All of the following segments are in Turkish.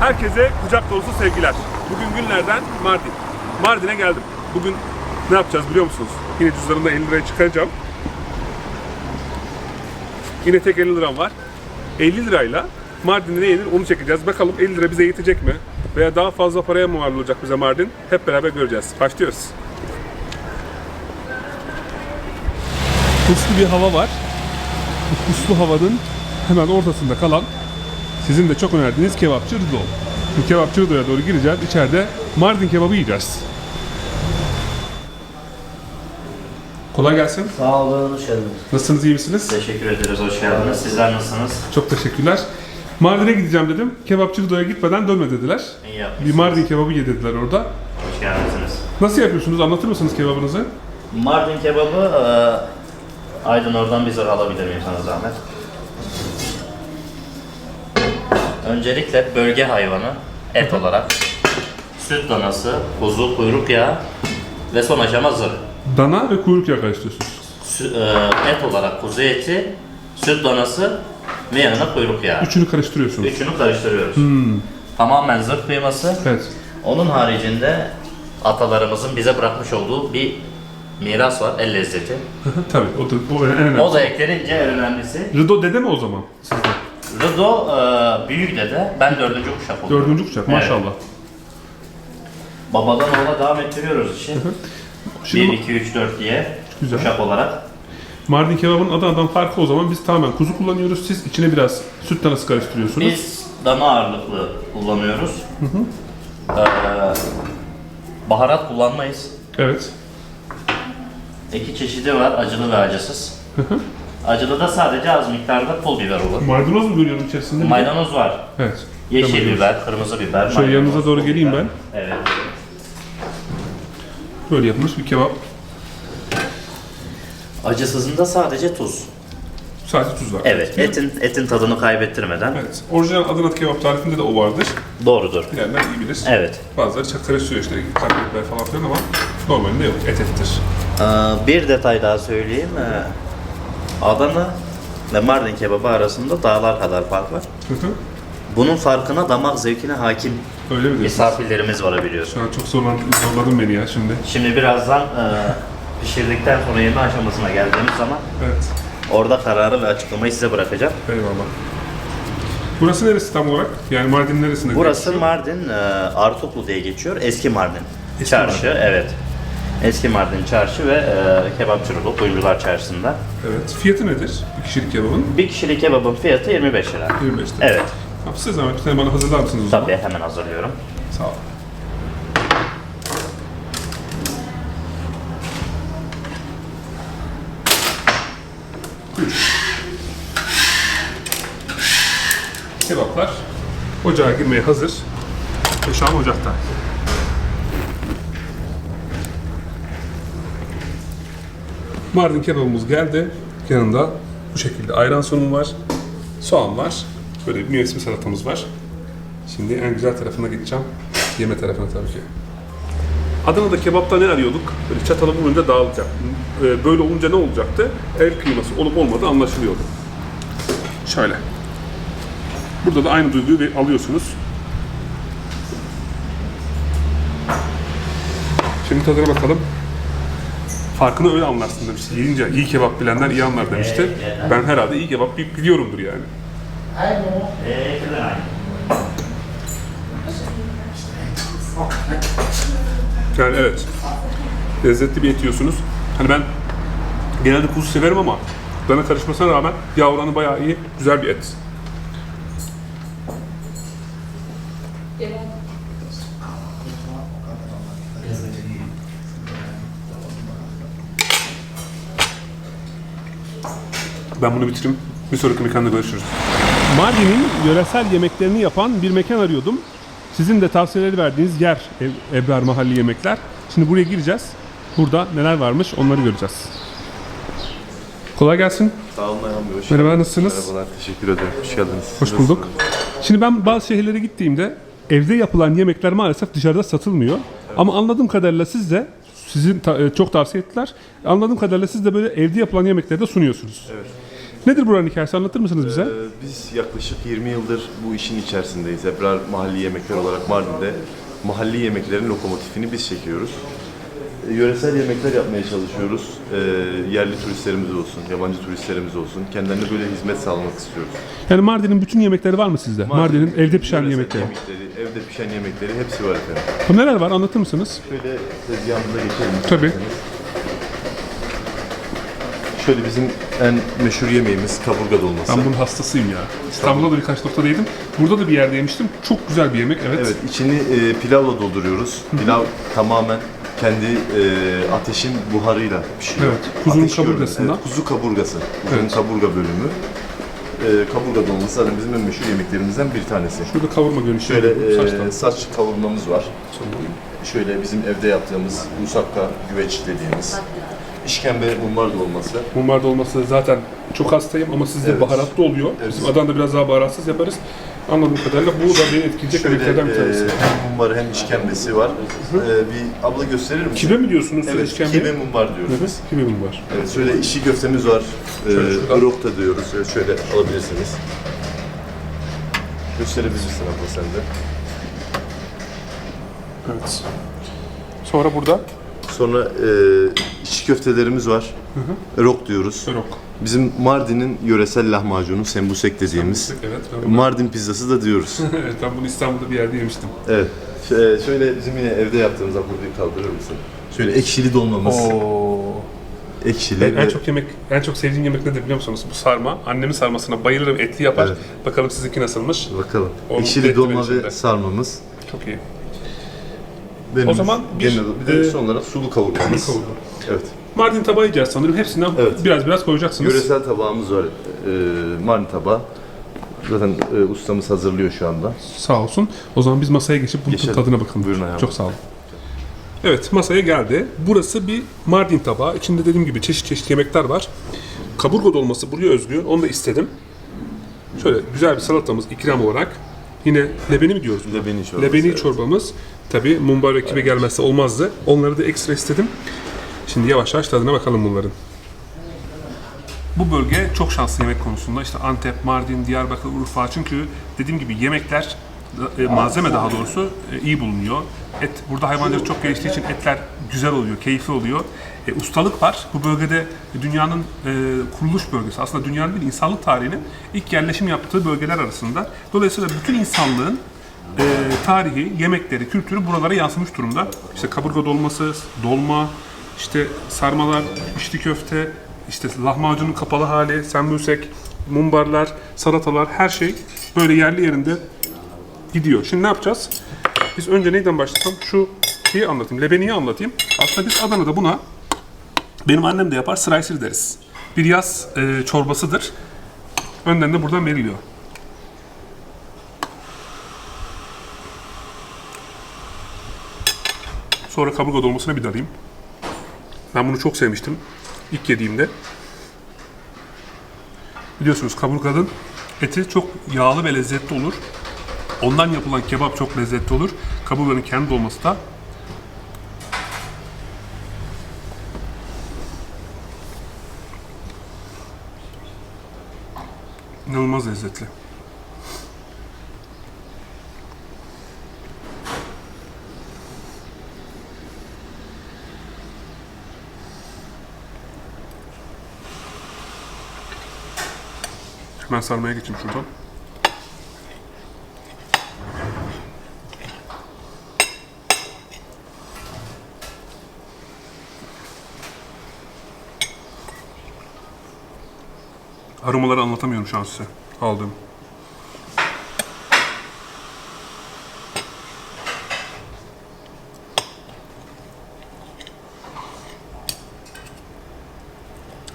Herkese kucak dolusu sevgiler. Bugün günlerden Mardin. Mardin'e geldim. Bugün ne yapacağız biliyor musunuz? Yine cüzdanımda 50 liraya çıkaracağım. Yine tek 50 liram var. 50 lirayla Mardin'de ne yenir onu çekeceğiz. Bakalım 50 lira bize yetecek mi? Veya daha fazla paraya mı mal olacak bize Mardin? Hep beraber göreceğiz. Başlıyoruz. Puslu bir hava var. Bu puslu havanın hemen ortasında kalan sizin de çok önerdiğiniz kebapçı Rıdo. Şimdi kebapçı Rıdo'ya doğru gireceğiz. İçeride Mardin kebabı yiyeceğiz. Kolay gelsin. Sağ olun, hoş geldiniz. Nasılsınız, iyi misiniz? Teşekkür ederiz, hoş geldiniz. Sizler nasılsınız? Çok teşekkürler. Mardin'e gideceğim dedim. Kebapçı Rıdo'ya gitmeden dönme dediler. İyi Bir yapmışsınız. Mardin kebabı ye dediler orada. Hoş geldiniz. Nasıl yapıyorsunuz? Anlatır mısınız kebabınızı? Mardin kebabı, e, Aydın oradan bir zor alabilir miyim sana zahmet? Öncelikle bölge hayvanı, et olarak süt danası, kuzu, kuyruk yağı ve son aşama zırh. Dana ve kuyruk yağı karıştırıyorsunuz. Sü- e, et olarak kuzu eti, süt danası ve yanına kuyruk yağı. Üçünü karıştırıyorsunuz. Üçünü karıştırıyoruz. Tamamen zırh kıyması. Evet. Onun haricinde atalarımızın bize bırakmış olduğu bir miras var, el lezzeti. Tabii o da o en önemli. O da eklenince en önemlisi. Rıdo dede mi o zaman sizde? Rıdo e, büyük dede, ben dördüncü kuşak oldum. Dördüncü kuşak Evet. maşallah. Babadan oğula devam ettiriyoruz işi. Şimdi 1, 2, 3, 4 diye Güzel. kuşak olarak. Mardin kebabının Adana'dan farkı o zaman biz tamamen kuzu kullanıyoruz. Siz içine biraz süt tanesi karıştırıyorsunuz. Biz dana ağırlıklı kullanıyoruz. E, baharat kullanmayız. Evet. İki çeşidi var, acılı ve acısız. Acılı da sadece az miktarda pul biber olur. Maydanoz mu görüyorum içerisinde? Maydanoz var. Evet. Yeşil Tamam. biber, kırmızı biber. Şöyle maydanoz, yanınıza doğru pul geleyim biber. ben. Evet. Böyle yapılmış bir kebap. Acısızında sadece tuz. Sadece tuz var. Evet, etin etin tadını kaybettirmeden. Evet. Orijinal Adana kebap tarifinde de o vardır. Doğrudur. Bilenler iyi bilir. Evet. Bazıları çok karıştırıyor işte karabiber falan filan ama normalinde yok. Et ettir. Ee, bir detay daha söyleyeyim. Ee, Adana ve Mardin kebabı arasında dağlar kadar fark var. Hı hı. Bunun farkına damak zevkine hakim Öyle mi diyorsun? misafirlerimiz var biliyorsun. Şu an çok zorlan- zorladın beni ya şimdi. Şimdi birazdan e, pişirdikten sonra yeme aşamasına geldiğimiz zaman Evet. orada kararı ve açıklamayı size bırakacağım. Eyvallah. Burası neresi tam olarak? Yani Mardin neresinde? Burası? Mardin e, Artuklu diye geçiyor. Eski Mardin. Eski çarşı, evet. Eski Mardin çarşı ve e, kebapçılık, kuyumcular çarşısında. Evet. Fiyatı nedir? Bir kişilik kebabın? Bir kişilik kebabın fiyatı 25 lira. 25 lira. Evet. Tamam, size zahmet bir tane bana hazırlar mısınız o zaman? Tabii hemen hazırlıyorum. Sağ ol. Buyur. Kebaplar ocağa girmeye hazır. Ve şu an ocakta. Mardin kebabımız geldi. Yanında bu şekilde ayran sunum var. Soğan var. Böyle bir mevsim salatamız var. Şimdi en güzel tarafına gideceğim. Yeme tarafına tabii ki. Adana'da kebapta ne arıyorduk? Böyle çatalı vurunca dağılacak. Ee, Böyle olunca ne olacaktı? El kıyması olup olmadığı anlaşılıyordu. Şöyle. Burada da aynı duyguyu alıyorsunuz. Şimdi tadına bakalım. Farkını öyle anlarsın demiş. Yiyince iyi kebap bilenler iyi anlar demişti. Ben herhalde iyi kebap bi- biliyorumdur yani. Yani evet. Lezzetli bir et yiyorsunuz. Hani ben genelde kuzu severim ama dana karışmasına rağmen yağ oranı bayağı iyi. Güzel bir et. Ben bunu bitireyim. Bir sonraki mekanda görüşürüz. Mardin'in yöresel yemeklerini yapan bir mekan arıyordum. Sizin de tavsiyeleri verdiğiniz yer Ev- Ebrar Mahalli Yemekler. Şimdi buraya gireceğiz. Burada neler varmış onları göreceğiz. Kolay gelsin. Sağ olun Ayhan Bey, hoş Merhaba, geldiniz. nasılsınız? Merhabalar, teşekkür ederim. Hoş geldiniz. Hoş bulduk. Şimdi ben bazı şehirlere gittiğimde evde yapılan yemekler maalesef dışarıda satılmıyor. Ama anladığım kadarıyla siz de sizin ta- e, çok tavsiye ettiler. Anladığım kadarıyla siz de böyle evde yapılan yemekleri de sunuyorsunuz. Evet. Nedir buranın hikayesi anlatır mısınız bize? Ee, biz yaklaşık 20 yıldır bu işin içerisindeyiz. Ebrar Mahalli Yemekler olarak Mardin'de mahalli yemeklerin lokomotifini biz çekiyoruz. Ee, Yöresel yemekler yapmaya çalışıyoruz. Ee, yerli turistlerimiz olsun, yabancı turistlerimiz olsun. Kendilerine böyle hizmet sağlamak istiyoruz. Yani Mardin'in bütün yemekleri var mı sizde? Mardin'in evde pişen yöresel yemekleri. yemekleri, evde pişen yemekleri hepsi var efendim. Bu neler var anlatır mısınız? Şöyle tezgahımıza geçelim. Tabii. isterseniz. Şöyle bizim en meşhur yemeğimiz kaburga dolması. Ben bunun hastasıyım ya. İstanbul'da da birkaç noktada yedim. Burada da bir yerde yemiştim. Çok güzel bir yemek evet. Evet, içini e, pilavla dolduruyoruz. Pilav tamamen kendi e, ateşin buharıyla pişiyor. Evet, kuzunun Ateş kaburgasından. Evet, kuzu kaburgası. Kuzunun Evet. kaburga bölümü. E, kaburga dolması zaten bizim en meşhur yemeklerimizden bir tanesi. Şurada kavurma görünüşü. Şöyle yapıyorum, e, saçtan. saç kavurmamız var. Şöyle bizim evde yaptığımız musakka güveç dediğimiz. İşkembe mumbar dolması. Mumbar dolması zaten çok hastayım ama sizde Evet. baharatlı oluyor. Evet. Bizim Adana'da biraz daha baharatsız yaparız. Anladığım kadarıyla bu da beni etkileyecek Şöyle yemeklerden bir tanesi. e, hem mumbar hem işkembesi var. E, bir abla gösterir misin? Kibe mi diyorsunuz? Evet, işkembe? kibe mumbar diyoruz Hı hı, biz. Kibe. Evet, şöyle işi köftemiz var. Ee, Şöyle şuradan. Irok da diyoruz. Evet, şöyle alabilirsiniz. Gösterebilirsin abla sen de. Evet. Sonra burada Sonra e, işi köftelerimiz var. Irok diyoruz. sörok. Bizim Mardin'in yöresel lahmacunu, sembusek dediğimiz. Evet. Ben, bunu, Mardin pizzası da diyoruz. evet, ben bunu İstanbul'da bir yerde yemiştim. evet. Ş- e, şöyle bizim yine evde yaptığımız akurduyu kaldırır mısın? Şöyle ekşili dolmamız. Oo. Ekşili. En, en ve- çok yemek, en çok sevdiğim yemek nedir biliyor musunuz? Bu sarma. Annemin sarmasına bayılırım. Etli yapar. Bakalım sizinki nasılmış? Bakalım. Onun ekşili dolma ve sarmamız. Çok iyi. Benim O zaman bir, genel, bir de e, son olarak sulu kavurmamız. Sulu kavurma. Evet. Mardin tabağı yiyeceğiz sanırım. Hepsinden Evet. biraz biraz koyacaksınız. Yöresel tabağımız var. Ee, Mardin tabağı. Zaten e, ustamız hazırlıyor şu anda. Sağ olsun. O zaman biz masaya geçip bunun Geçelim. tadına bakalım. Buyurun ayağım. Çok sağ olun. Evet masaya geldi. Burası bir Mardin tabağı. İçinde dediğim gibi çeşit çeşit yemekler var. Kaburga dolması buraya özgü. Onu da istedim. Şöyle güzel bir salatamız ikram olarak. Yine lebeni mi diyoruz? buna? Lebeni çorbası, Lebeni evet. çorbamız. Tabii mumbar ekibe gelmezse olmazdı. Onları da ekstra istedim. Şimdi yavaş yavaş tadına bakalım bunların. Bu bölge çok şanslı yemek konusunda. İşte Antep, Mardin, Diyarbakır, Urfa. Çünkü dediğim gibi yemekler, malzeme daha doğrusu e, iyi bulunuyor. Et, burada hayvancılık çok geliştiği için etler güzel oluyor, keyifli oluyor. E, ustalık var. Bu bölgede dünyanın e, kuruluş bölgesi. Aslında dünyanın değil, insanlık tarihinin ilk yerleşim yaptığı bölgeler arasında. Dolayısıyla bütün insanlığın e, tarihi, yemekleri, kültürü buralara yansımış durumda. İşte kaburga dolması, dolma, işte sarmalar, içli köfte, işte lahmacunun kapalı hali, sembusek, mumbarlar, salatalar her şey böyle yerli yerinde gidiyor. Şimdi ne yapacağız? Biz önce neyden başlasam? Şu şeyi anlatayım, lebeniyi anlatayım. Aslında biz Adana'da buna, benim annem de yapar, sırayısır deriz. Bir yaz e, çorbasıdır. Önden de buradan veriliyor. Sonra kaburga dolmasına bir dalayım. Ben bunu çok sevmiştim ilk yediğimde. Biliyorsunuz kaburganın eti çok yağlı ve lezzetli olur. Ondan yapılan kebap çok lezzetli olur. Kaburganın kendi dolması da inanılmaz lezzetli. Hemen sarmaya geçeyim şuradan. Aromaları anlatamıyorum şu an size. Aldığım.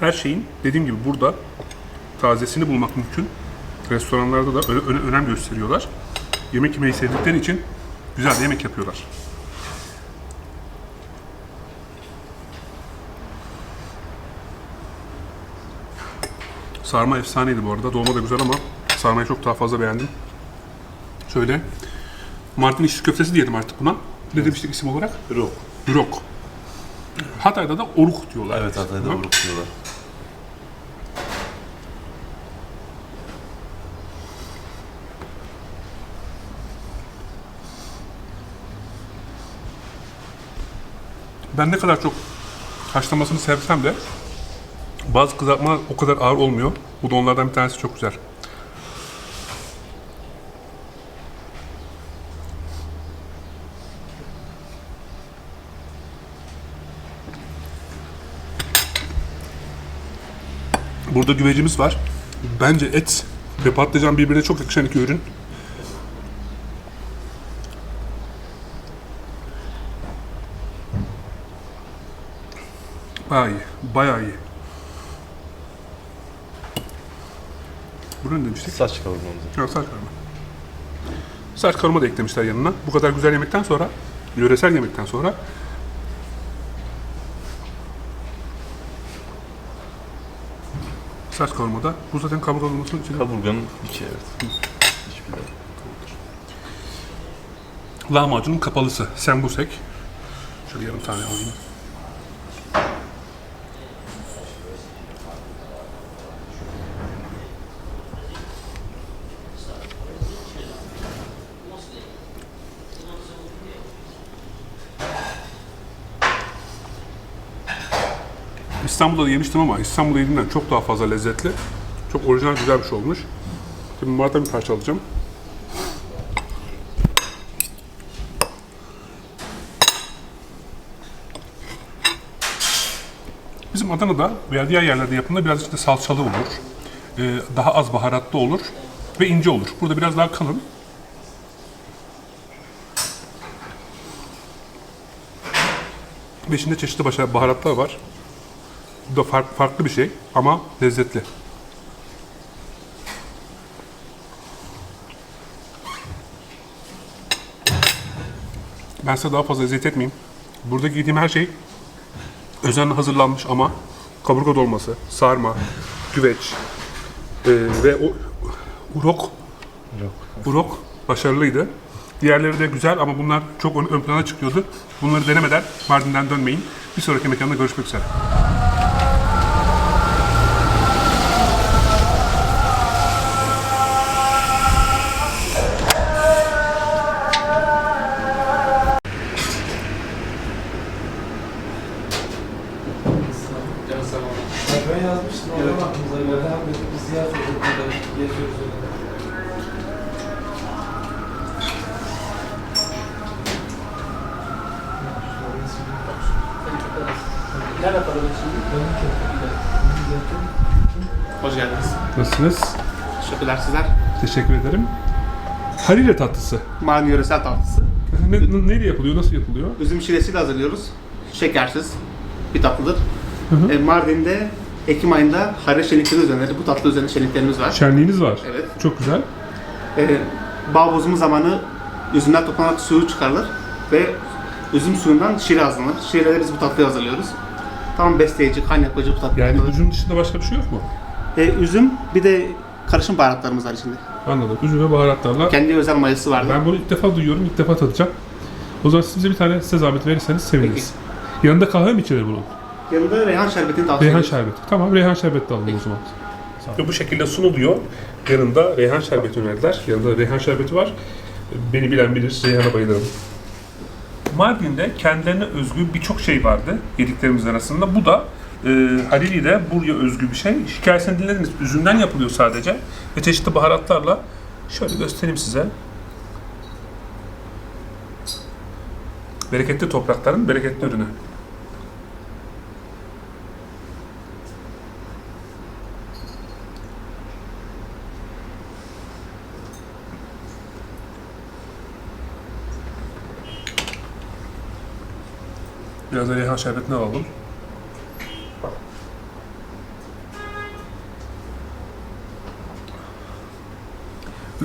Her şeyin dediğim gibi burada tazesini bulmak mümkün. Restoranlarda da ö- ö- önem gösteriyorlar. Yemek yemeyi sevdikleri için güzel de yemek yapıyorlar. Sarma efsaneydi bu arada. Dolma da güzel ama sarmayı çok daha fazla beğendim. Şöyle. Mardin işçi köftesi diyelim artık buna. Ne demiştik isim olarak? Rok. Rok. Hatay'da da oruk diyorlar. Evet Hatay'da oruk diyorlar. Ben ne kadar çok haşlamasını sevsem de bazı kızartmalar o kadar ağır olmuyor. Bu da onlardan bir tanesi çok güzel. Burada güvecimiz var. Bence et ve patlıcan birbirine çok yakışan iki ürün. Bayağı iyi. Bayağı iyi. Bunu ne demiştik? Saç kavurmamızı. Yok saç kavurma. Saç kavurma da eklemişler yanına. Bu kadar güzel yemekten sonra, yöresel yemekten sonra saç kavurma da bu zaten kaburga olmasının için Kaburganın içi evet. Lahmacunun kapalısı. Sembusek. Şöyle yarım tane alayım. İstanbul'da da yemiştim ama İstanbul'da yediğimden çok daha fazla lezzetli. Çok orijinal güzel bir şey olmuş. Şimdi bunlardan bir parça alacağım. Bizim Adana'da veya diğer yerlerde yapımda biraz işte salçalı olur. Ee, daha az baharatlı olur ve ince olur. Burada biraz daha kalın. Ve içinde çeşitli baharatlar var. Bu da fark- farklı bir şey ama lezzetli. Ben size daha fazla eziyet etmeyeyim. Burada giydiğim her şey özenle hazırlanmış ama kaburga dolması, sarma, güveç e, ve o urok, urok başarılıydı. Diğerleri de güzel ama bunlar çok ön, ön plana çıkıyordu. Bunları denemeden Mardin'den dönmeyin. Bir sonraki mekanda görüşmek üzere. Teşekkür ederim. Harire tatlısı. Mardin yöresel tatlısı. Ne, ne- neyle yapılıyor, nasıl yapılıyor? Üzüm şiresiyle hazırlıyoruz. Şekersiz bir tatlıdır. E, Mardin'de Ekim ayında harre şenlikleri düzenlenir. Bu tatlı üzerine şenliklerimiz var. Şenliğiniz var. Evet. Çok güzel. E, bağ bozumu zamanı üzümler toplanarak suyu çıkarılır ve üzüm suyundan şire hazırlanır. Şireyle biz bu tatlıyı hazırlıyoruz. Tam besleyici, kan yapıcı bu tatlı. Yani yapılır. üzüm dışında başka bir şey yok mu? E, üzüm bir de karışım baharatlarımız var içinde. Anladım. Üzüm ve baharatlarla. Kendi özel mayası vardır. Ben bunu ilk defa duyuyorum, ilk defa tadacağım. O zaman siz bize bir tane size zahmet verirseniz seviniriz. Yanında kahve mi içilir bunun? Yanında reyhan şerbetini tavsiye Reyhan şerbeti. Tamam, reyhan şerbeti de alalım o zaman. Ve bu şekilde sunuluyor. Yanında reyhan şerbeti önerdiler. Yanında reyhan şerbeti var. Beni bilen bilir, reyhana bayılırım. Mardin'de kendilerine özgü birçok şey vardı yediklerimiz arasında. Bu da e, Halili'de buraya özgü bir şey. Hikayesini dinlediniz. Üzümden yapılıyor sadece. Ve çeşitli baharatlarla. Şöyle göstereyim size. Bereketli toprakların bereketli ürünü. Biraz da reyhan şerbetini alalım.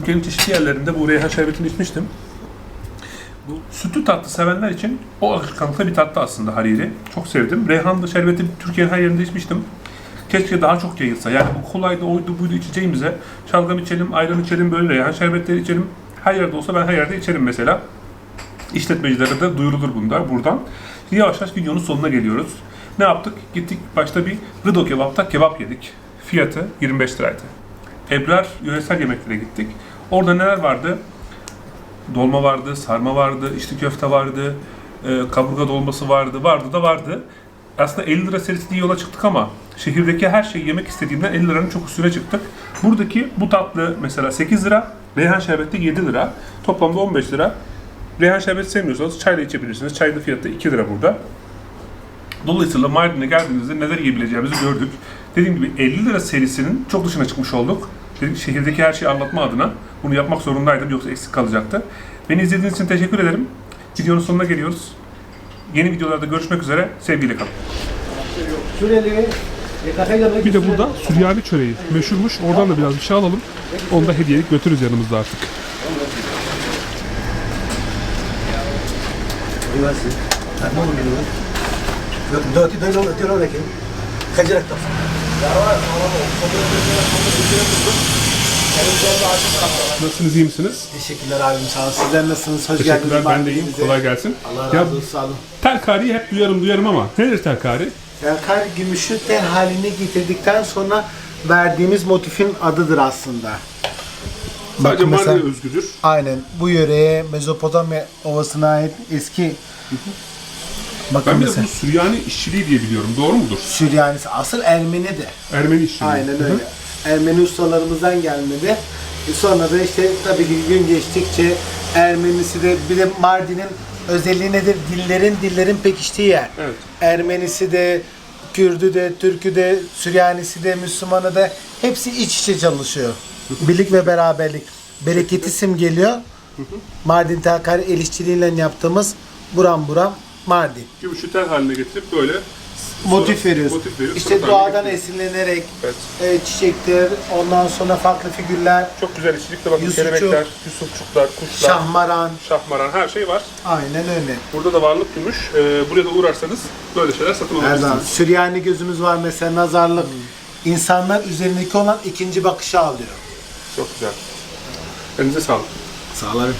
Ülkenin çeşitli yerlerinde bu reyhan şerbetini içmiştim. Bu sütlü tatlı sevenler için o alışkanlıkta bir tatlı aslında hariri. Çok sevdim. Reyhanlı şerbeti Türkiye'nin her yerinde içmiştim. Keşke daha çok yayılsa. Yani bu kolaydı, oydu, buydu içeceğimize. Şalgam içelim, ayran içelim, böyle reyhan şerbetleri içelim. Her yerde olsa ben her yerde içerim mesela. İşletmecilere de duyurulur bunlar buradan. Şimdi yavaş yavaş videonun sonuna geliyoruz. Ne yaptık? Gittik başta bir Gıdo Kebap'ta kebap yedik. Fiyatı 25 liraydı. Ebrar yöresel yemeklere gittik. Orada neler vardı? Dolma vardı, sarma vardı, içli köfte vardı, e, kaburga dolması vardı, vardı da vardı. Aslında 50 lira serisi diye yola çıktık ama şehirdeki her şeyi yemek istediğimden 50 liranın çok üstüne çıktık. Buradaki bu tatlı mesela 8 lira, reyhan şerbeti 7 lira, toplamda 15 lira. Reyhan şerbeti sevmiyorsanız çayla içebilirsiniz. Çayın fiyatı 2 lira burada. Dolayısıyla Mardin'e geldiğimizde neler yiyebileceğimizi gördük. Dediğim gibi 50 lira serisinin çok dışına çıkmış olduk. Dedim, şehirdeki her şeyi anlatma adına bunu yapmak zorundaydım yoksa eksik kalacaktı. Beni izlediğiniz için teşekkür ederim. Videonun sonuna geliyoruz. Yeni videolarda görüşmek üzere. Sevgiyle kalın. Bir de burada Süryani çöreği meşhurmuş. Oradan da biraz bir şey alalım. Onu da hediyelik götürürüz yanımızda artık. Kaçarak da. Nasılsınız, iyi misiniz? Teşekkürler abim sağ olun. Sizler nasılsınız? Hoş Teşekkürler, geldiniz. ben de iyiyim. Bize. Kolay gelsin. Allah razı olsun sağ olun. telkariyi hep duyarım duyarım ama nedir telkari? Telkar gümüşü tel haline getirdikten sonra verdiğimiz motifin adıdır aslında. Sadece Bakın mesela- özgüdür. Aynen bu yöreye Mezopotamya Ovası'na ait eski bakın Ben bir de mesela bunu Süryani işçiliği diye biliyorum. Doğru mudur? Süryanisi asıl Ermeni de. Ermeni işçiliği. Aynen Hı hı. Ermeni ustalarımızdan gelmedi. E sonra da işte tabii ki gün geçtikçe Ermenisi de bir de Mardin'in özelliği nedir? Dillerin dillerin pekiştiği yer. Evet. Ermenisi de, Kürdü de, Türkü de, Süryanisi de, Müslümanı da hepsi iç içe çalışıyor. Birlik ve beraberlik. Bereketi simgeliyor. Mardin Telkari el işçiliğiyle yaptığımız buram buram Mardin. Gümüşü tel haline getirip böyle Motif veriyoruz. Motif veriyoruz. İşte Sonra doğadan getiriyoruz. esinlenerek Evet. e, çiçekler, ondan sonra farklı figürler, Çok güzel işçilikte bakın Yusufçuk. kelebekler, yusufçuklar, kuşlar, şahmaran. şahmaran her şey var. Aynen öyle. Burada da varlık gümüş. Ee, buraya da uğrarsanız böyle şeyler satın Her zaman alabilirsiniz. Süryani gözümüz var mesela nazarlık. İnsanlar üzerindeki olan ikinci bakışı alıyor. Çok güzel. Elinize sağlık. Sağ olun.